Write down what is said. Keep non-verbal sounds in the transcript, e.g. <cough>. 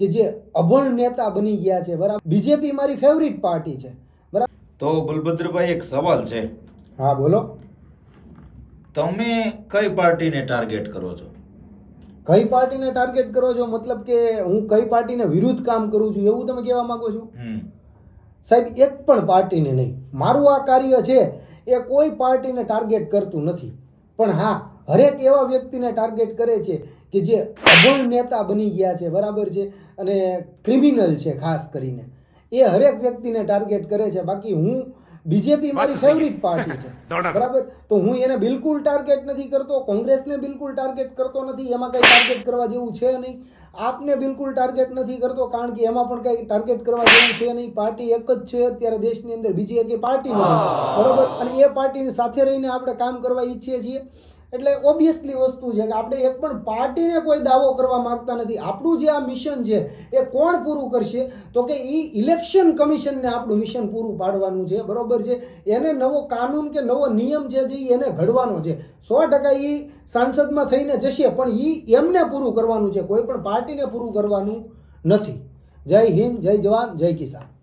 કે જે અભણ નેતા બની ગયા છે બરાબર? બીજેપી મારી ફેવરિટ પાર્ટી છે. બરાબર? તો બલભદ્રભાઈ એક સવાલ છે. હા બોલો. તમે કઈ પાર્ટીને ટાર્ગેટ કરો છો? કઈ પાર્ટીને ટાર્ગેટ કરો છો? મતલબ કે હું કઈ પાર્ટીને વિરુદ્ધ કામ કરું છું એવું તમે કહેવા માંગો છો? સાહેબ એક પણ પાર્ટીને નહીં. મારું આ કાર્ય છે એ કોઈ પાર્ટીને ટાર્ગેટ કરતું નથી. પણ હા હરેક એવા વ્યક્તિને ટાર્ગેટ કરે છે કે જે અભણ નેતા બની ગયા છે બરાબર છે? અને ક્રિમિનલ છે ખાસ કરીને. એ હરેક વ્યક્તિને ટાર્ગેટ કરે છે. બાકી હું બીજેપી મારી ફેવરિટ પાર્ટી છે. <laughs> બરાબર? તો હું એને બિલકુલ ટાર્ગેટ નથી કરતો કોંગ્રેસને બિલકુલ ટાર્ગેટ કરતો નથી એમાં કંઈ ટાર્ગેટ કરવા જેવું છે નહીં. આપને બિલકુલ ટાર્ગેટ નથી કરતો કારણ કે એમાં પણ કંઈ ટાર્ગેટ કરવા જેવું છે નહીં. પાર્ટી એક જ છે અત્યારે દેશની અંદર બીજી એક પાર્ટી નથી. બરાબર? અને એ પાર્ટીની સાથે રહીને આપણે કામ કરવા ઈચ્છીએ છીએ. એટલે ઓબ્વિયસલી વસ્તુ છે કે આપણે એક પણ પાર્ટીને કોઈ દાવો કરવા માગતા નથી. આપણું જે આ મિશન છે, એ કોણ પૂરું કરશે? તો કે એ ઇલેક્શન કમિશનને આપણું મિશન પૂરું પાડવાનું છે. બરોબર છે? એને નવો કાનૂન કે નવો નિયમ જે છે એને ઘડવાનો છે. સો ટકા એ સાંસદમાં થઈને જશે, પણ એ એમને પૂરું કરવાનું છે. કોઈ પણ પાર્ટીને પૂરું કરવાનું નથી. જય હિન્દ, જય જવાન, જય કિસાન.